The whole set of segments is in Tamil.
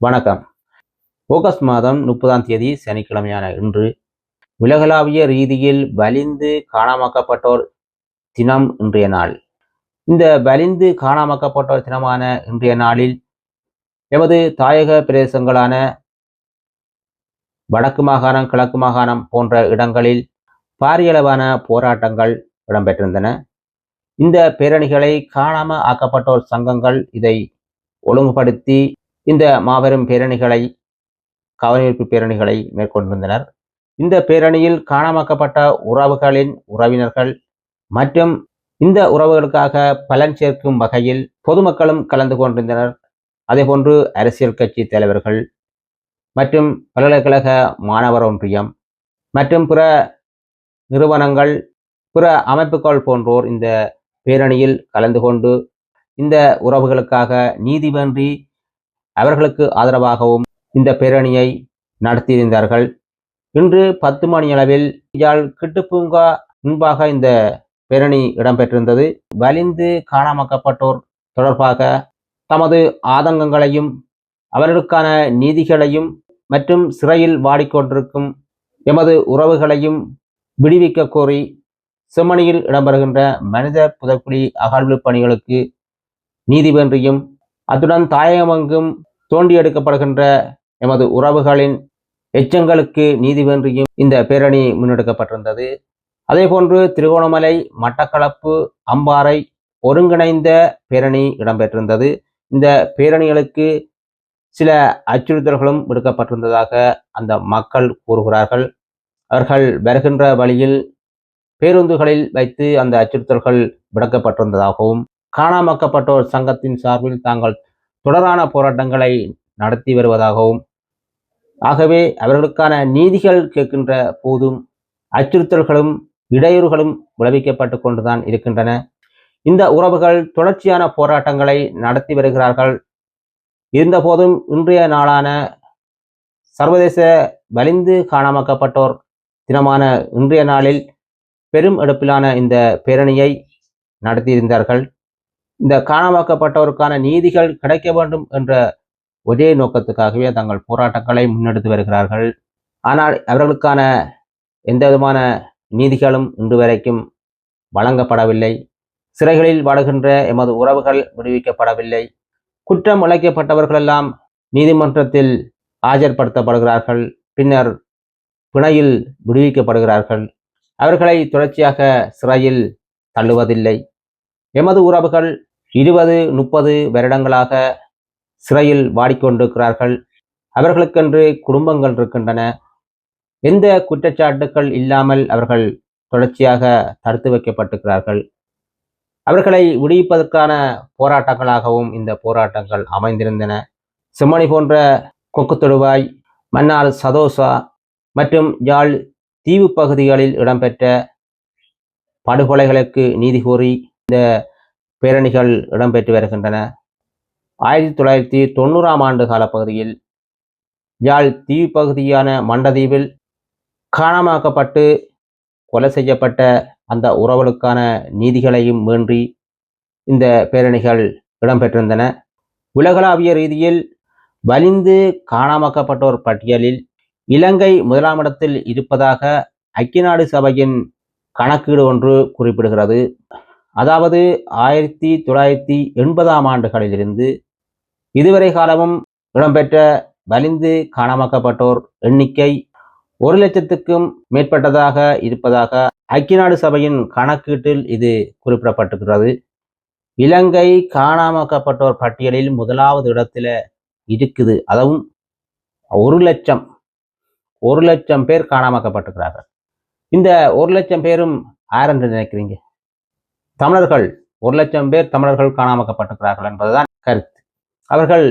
வணக்கம். ஆகஸ்ட் மாதம் முப்பதாம் தேதி சனிக்கிழமையான இன்று உலகளாவிய ரீதியில் வலிந்து காணாமக்கப்பட்டோர் தினம் இன்றைய நாள். இந்த வலிந்து காணாமக்கப்பட்டோர் தினமான இன்றைய நாளில் எமது தாயக பிரதேசங்களான வடக்கு மாகாணம் கிழக்கு மாகாணம் போன்ற இடங்களில் பாரியளவான போராட்டங்கள் இடம்பெற்றிருந்தன. இந்த பேரணிகளை காணாம ஆக்கப்பட்டோர் சங்கங்கள் இதை ஒழுங்குபடுத்தி இந்த மாபெரும் பேரணிகளை கவனிப்பு பேரணிகளை மேற்கொண்டிருந்தனர். இந்த பேரணியில் காணாமக்கப்பட்ட உறவுகளின் உறவினர்கள் மற்றும் இந்த உறவுகளுக்காக பலன் சேர்க்கும் வகையில் பொதுமக்களும் கலந்து கொண்டிருந்தனர். அதேபோன்று அரசியல் கட்சி தலைவர்கள் மற்றும் பல்கலைக்கழக மாணவர் ஒன்றியம் மற்றும் பிற நிறுவனங்கள் பிற அமைப்புகள் போன்றோர் இந்த பேரணியில் கலந்து கொண்டு இந்த உறவுகளுக்காக நீதி வேண்டி அவர்களுக்கு ஆதரவாகவும் இந்த பேரணியை நடத்தியிருந்தார்கள். இன்று பத்து மணி அளவில் யாழ் கிட்டுப்பூங்கா முன்பாக இந்த பேரணி இடம்பெற்றிருந்தது. வலிந்து காணாமக்கப்பட்டோர் தொடர்பாக தமது ஆதங்கங்களையும் அவர்களுக்கான நீதிகளையும் மற்றும் சிறையில் வாடிக்கொண்டிருக்கும் எமது உறவுகளையும் விடுவிக்க கோரி செம்மணியில் இடம்பெறுகின்ற மனித புதக்குழி அகழ்வு பணிகளுக்கு நீதி வேண்டியும் அத்துடன் தாயகமெங்கும் தோண்டி எடுக்கப்படுகின்ற எமது உறவுகளின் எச்சங்களுக்கு நீதி வேண்டியும் இந்த பேரணி முன்னெடுக்கப்பட்டிருந்தது. அதேபோன்று திருகோணமலை மட்டக்களப்பு அம்பாறை ஒருங்கிணைந்த பேரணி இடம்பெற்றிருந்தது. இந்த பேரணிகளுக்கு சில அச்சுறுத்தல்களும் விடுக்கப்பட்டிருந்ததாக அந்த மக்கள் கூறுகிறார்கள். அவர்கள் வருகின்ற வழியில் பேருந்துகளில் வைத்து அந்த அச்சுறுத்தல்கள் விடுக்கப்பட்டிருந்ததாகவும் காணாமக்கப்பட்டோர் சங்கத்தின் சார்பில் தாங்கள் தொடரான போராட்டங்களை நடத்தி வருவதாகவும் ஆகவே அவர்களுக்கான நீதிகள் கேட்கின்ற போதும் அச்சுறுத்தல்களும் இடையூறுகளும் விளைவிக்கப்பட்டு கொண்டுதான் இருக்கின்றன. இந்த உறவுகள் தொடர்ச்சியான போராட்டங்களை நடத்தி வருகிறார்கள். இருந்தபோதும் இன்றைய நாளான சர்வதேச வலிந்து காணாமக்கப்பட்டோர் தினமான இன்றைய நாளில் பெரும் எடுப்பிலான இந்த பேரணியை நடத்தியிருந்தார்கள். இந்த காணாமக்கப்பட்டோருக்கான நீதிகள் கிடைக்க வேண்டும் என்ற ஒரே நோக்கத்துக்காகவே தங்கள் போராட்டங்களை முன்னெடுத்து வருகிறார்கள். ஆனால் அவர்களுக்கான எந்த விதமான நீதிகளும் இன்று வரைக்கும் வழங்கப்படவில்லை. சிறைகளில் வாடுகின்ற எமது உறவுகள் விடுவிக்கப்படவில்லை. குற்றம் இழைக்கப்பட்டவர்களெல்லாம் நீதிமன்றத்தில் ஆஜர்படுத்தப்படுகிறார்கள். பின்னர் பிணையில் விடுவிக்கப்படுகிறார்கள். அவர்களை தொடர்ச்சியாக சிறையில் தள்ளுவதில்லை. எமது உறவுகள் இருபது முப்பது வருடங்களாக சிறையில் வாடிக்கொண்டிருக்கிறார்கள். அவர்களுக்கென்று குடும்பங்கள் இருக்கின்றன. எந்த குற்றச்சாட்டுக்கள் இல்லாமல் அவர்கள் தொடர்ச்சியாக தடுத்து வைக்கப்பட்டிருக்கிறார்கள். அவர்களை விடுவிப்பதற்கான போராட்டங்களாகவும் இந்த போராட்டங்கள் அமைந்திருந்தன. சிம்மணி போன்ற கொக்கு தொடுவாய் மன்னார் சதோசா மற்றும் யாழ் தீவு பகுதிகளில் இடம்பெற்ற படுகொலைகளுக்கு நீதி கோரி இந்த பேரணிகள் இடம்பெற்று வருகின்றன. ஆயிரத்தி தொள்ளாயிரத்தி தொண்ணூறாம் ஆண்டு காலப்பகுதியில் யாழ் தீவு பகுதியான மண்டதீவில் காணமாக்கப்பட்டு கொலை செய்யப்பட்ட அந்த உறவுகளுக்கான நீதிகளையும் வேண்டி இந்த பேரணிகள் இடம்பெற்றிருந்தன. உலகளாவிய ரீதியில் வலிந்து காணாமக்கப்பட்டோர் பட்டியலில் இலங்கை முதலாம் இடத்தில் இருப்பதாக ஐக்கிய நாடு சபையின் கணக்கீடு ஒன்று குறிப்பிடுகிறது. அதாவது ஆயிரத்தி தொள்ளாயிரத்தி எண்பதாம் ஆண்டுகளிலிருந்து இதுவரை காலமும் இடம்பெற்ற வலிந்து காணாமக்கப்பட்டோர் எண்ணிக்கை ஒரு லட்சத்துக்கும் மேற்பட்டதாக இருப்பதாக ஐக்கிய நாடு சபையின் கணக்கீட்டில் இது குறிப்பிடப்பட்டிருக்கிறது. இலங்கை காணாமக்கப்பட்டோர் பட்டியலில் முதலாவது இடத்துல இருக்குது. அதுவும் ஒரு லட்சம் ஒரு லட்சம் பேர் காணாமக்கப்பட்டிருக்கிறார்கள். இந்த ஒரு லட்சம் பேரும் ஆயிரம் என்று நினைக்கிறீங்க? தமிழர்கள் ஒரு லட்சம் பேர் தமிழர்கள் காணாமக்கப்பட்டிருக்கிறார்கள் என்பதுதான் கருத்து. அவர்கள்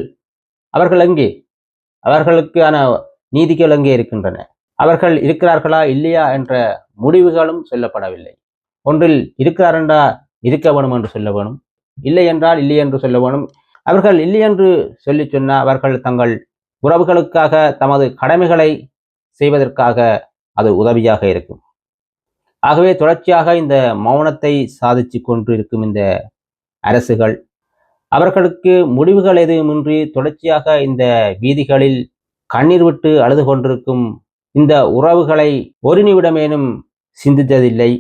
அவர்கள் எங்கே? அவர்களுக்கான நீதிகள் எங்கே இருக்கின்றன? அவர்கள் இருக்கிறார்களா இல்லையா என்ற முடிவுகளும் சொல்லப்படவில்லை. ஒன்றில் இருக்கிறார் என்றா இருக்க வேணும் என்று சொல்ல வேணும். இல்லை என்றால் இல்லை என்று சொல்ல வேணும். அவர்கள் இல்லை என்று சொல்லி சொன்னால் அவர்கள் தங்கள் உறவுகளுக்காக தமது கடமைகளை செய்வதற்காக அது உதவியாக இருக்கும். ஆகவே தொடர்ச்சியாக இந்த மௌனத்தை சாதிச்சு கொண்டு இருக்கும் இந்த அரசுகள் அவர்களுக்கு முடிவுகள் எதுவுமின்றி தொடர்ச்சியாக இந்த வீதிகளில் கண்ணீர் விட்டு அழுது கொண்டிருக்கும் இந்த உறவுகளை ஒரு நிமிடமேனும் சிந்தித்ததில்லை.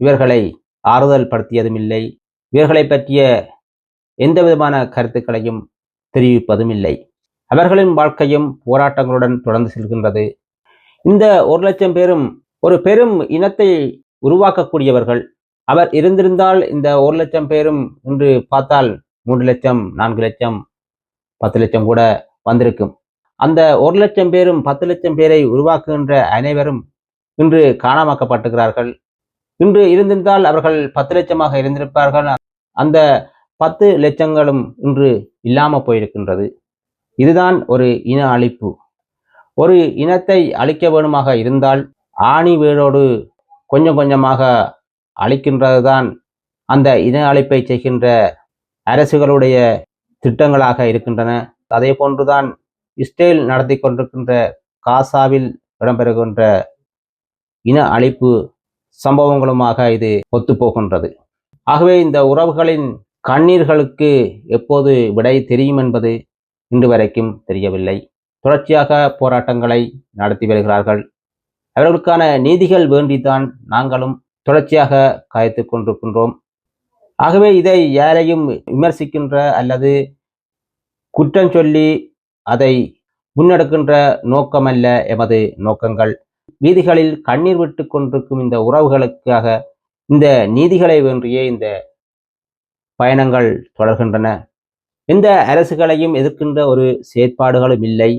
இவர்களை ஆறுதல் படுத்தியதும் இல்லை இவர்களை பற்றிய எந்த விதமான கருத்துக்களையும் தெரிவிப்பதும் இல்லை அவர்களின் வாழ்க்கையும் போராட்டங்களுடன் தொடர்ந்து செல்கின்றது. இந்த ஒரு லட்சம் பேரும் ஒரு பெரும் இனத்தை உருவாக்கக்கூடியவர்கள். அவர் இருந்திருந்தால் இந்த ஒரு லட்சம் பேரும் என்று பார்த்தால் மூன்று லட்சம் நான்கு லட்சம் பத்து லட்சம் கூட வந்திருக்கும். அந்த ஒரு லட்சம் பேரும் பத்து லட்சம் பேரை உருவாக்குகின்ற அனைவரும் இன்று காணாமாக்கப்பட்டிருக்கிறார்கள். இன்று இருந்திருந்தால் அவர்கள் பத்து லட்சமாக இருந்திருப்பார்கள். அந்த பத்து லட்சங்களும் இன்று இல்லாம போயிருக்கின்றது. இதுதான் ஒரு இன அழிப்பு. ஒரு இனத்தை அழிக்க வேணுமாக இருந்தால் ஆணி வேரோடு கொஞ்சம் கொஞ்சமாக அழிக்கின்றது தான் அந்த இன அழைப்பை செய்கின்ற அரசுகளுடைய திட்டங்களாக இருக்கின்றன. அதே போன்றுதான் இஸ்ரேல் நடத்தி கொண்டிருக்கின்ற காசாவில் இடம்பெறுகின்ற இன அழிப்பு சம்பவங்களுமாக இது ஒத்துப்போகின்றது. ஆகவே இந்த உறவுகளின் கண்ணீர்களுக்கு எப்போது விடை தெரியும் என்பது இன்று வரைக்கும் தெரியவில்லை. தொடர்ச்சியாக போராட்டங்களை நடத்தி வருகிறார்கள். அவர்களுக்கான நீதிகள் வேண்டித்தான் நாங்களும் தொடர்ச்சியாக காய்த்து கொண்டிருக்கின்றோம். ஆகவே இதை யாரையும் விமர்சிக்கின்ற அல்லது குற்றம் சொல்லி அதை முன்னெடுக்கின்ற நோக்கமல்ல எமது நோக்கங்கள். வீதிகளில் கண்ணீர் விட்டு கொண்டிருக்கும் இந்த உறவுகளுக்காக இந்த நீதிகளை வேண்டியே இந்த பயணங்கள் தொடர்கின்றன. இந்த அரசுகளையும் எதிர்க்கின்ற ஒரு செயற்பாடுகளும் இல்லை.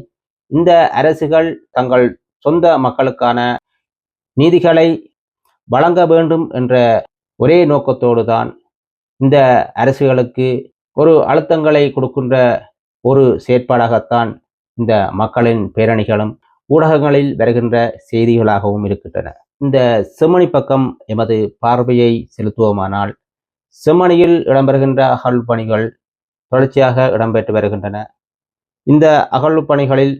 இந்த அரசுகள் தங்கள் சொந்த மக்களுக்கான நீதிகளை வழங்க வேண்டும் என்ற ஒரே நோக்கத்தோடு தான் இந்த அரசுகளுக்கு ஒரு அழுத்தங்களை கொடுக்கின்ற ஒரு செயற்பாடாகத்தான் இந்த மக்களின் பேரணிகளும் ஊடகங்களில் வருகின்ற செய்திகளாகவும் இருக்கின்றன. இந்த செம்மணி பக்கம் எமது பார்வையை செலுத்துவோமானால் செம்மணியில் இடம்பெறுகின்ற அகழ்வு பணிகள் தொடர்ச்சியாக இடம்பெற்று வருகின்றன. இந்த அகழ்வு பணிகளில்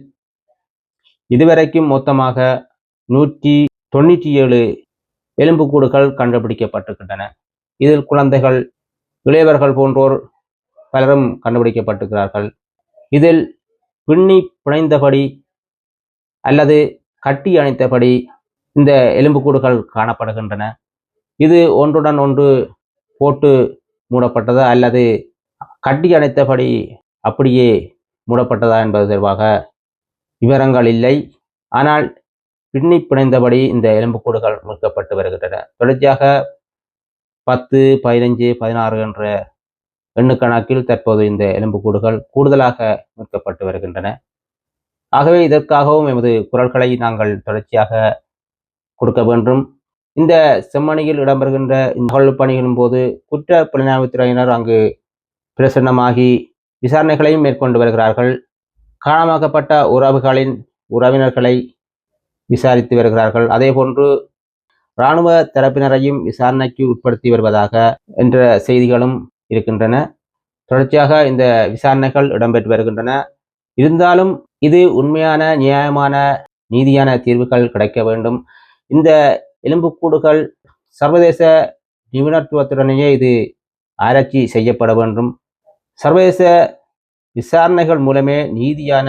இதுவரைக்கும் மொத்தமாக நூற்றி தொண்ணூற்றி ஏழு எலும்புக்கூடுகள் கண்டுபிடிக்கப்பட்டிருக்கின்றன. இதில் குழந்தைகள் இளையவர்கள் போன்றோர் பலரும் கண்டுபிடிக்கப்பட்டிருக்கிறார்கள். இதில் பின்னி பிணைந்தபடி அல்லது கட்டி அணைத்தபடி இந்த எலும்புக்கூடுகள் காணப்படுகின்றன. இது ஒன்றுடன் ஒன்று போட்டு மூடப்பட்டதா அல்லது கட்டி அணைத்தபடி அப்படியே மூடப்பட்டதா என்பது தொடர்பாக விவரங்கள் இல்லை ஆனால் பின்னி பிணைந்தபடி இந்த எலும்புக்கூடுகள் மீட்கப்பட்டு வருகின்றன. தொடர்ச்சியாக பத்து பதினைஞ்சு பதினாறு என்ற எண்ணுக்கணக்கில் தற்போது இந்த எலும்புக்கூடுகள் கூடுதலாக மீட்கப்பட்டு வருகின்றன. ஆகவே இதற்காகவும் எமது குரல்களை நாங்கள் தொடர்ச்சியாக கொடுக்க வேண்டும். இந்த செம்மணியில் இடம்பெறுகின்ற இந்த பணிகளின் போது குற்ற புலனாய்வுத்துறையினர் அங்கு பிரசன்னமாகி விசாரணைகளையும் மேற்கொண்டு வருகிறார்கள். காணாமாக்கப்பட்ட உறவுகளின் உறவினர்களை விசாரித்து வருகிறார்கள். அதே போன்று இராணுவ தரப்பினரையும் விசாரணைக்கு உட்படுத்தி வருவதாக என்ற செய்திகளும் இருக்கின்றன. தொடர்ச்சியாக இந்த விசாரணைகள் இடம்பெற்று வருகின்றன. இருந்தாலும் இது உண்மையான நியாயமான நீதியான தீர்வுகள் கிடைக்க வேண்டும். இந்த எலும்புக்கூடுகள் சர்வதேச நிபுணத்துவத்துடனேயே இது ஆராய்ச்சி செய்யப்பட வேண்டும். சர்வதேச விசாரணைகள் மூலமே நீதியான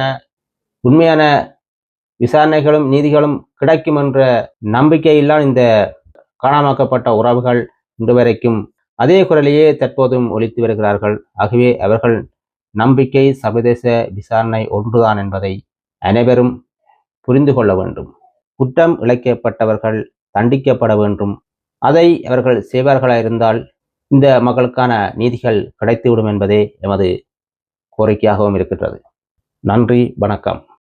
உண்மையான விசாரணைகளும் நீதிகளும் கிடைக்கும் என்ற நம்பிக்கையில்தான் இந்த காணாமாக்கப்பட்ட உறவுகள் இன்று வரைக்கும் அதே குரலையே தற்போதும் ஒழித்து வருகிறார்கள். ஆகவே அவர்கள் நம்பிக்கை சர்வதேச விசாரணை ஒன்றுதான் என்பதை அனைவரும் புரிந்து கொள்ள வேண்டும். குற்றம் இழைக்கப்பட்டவர்கள் தண்டிக்கப்பட வேண்டும். அதை அவர்கள் செய்வார்களாயிருந்தால் இந்த மக்களுக்கான நீதிகள் கிடைத்துவிடும் என்பதே எமது கோரிக்கையாகவும் இருக்கின்றது. நன்றி வணக்கம்.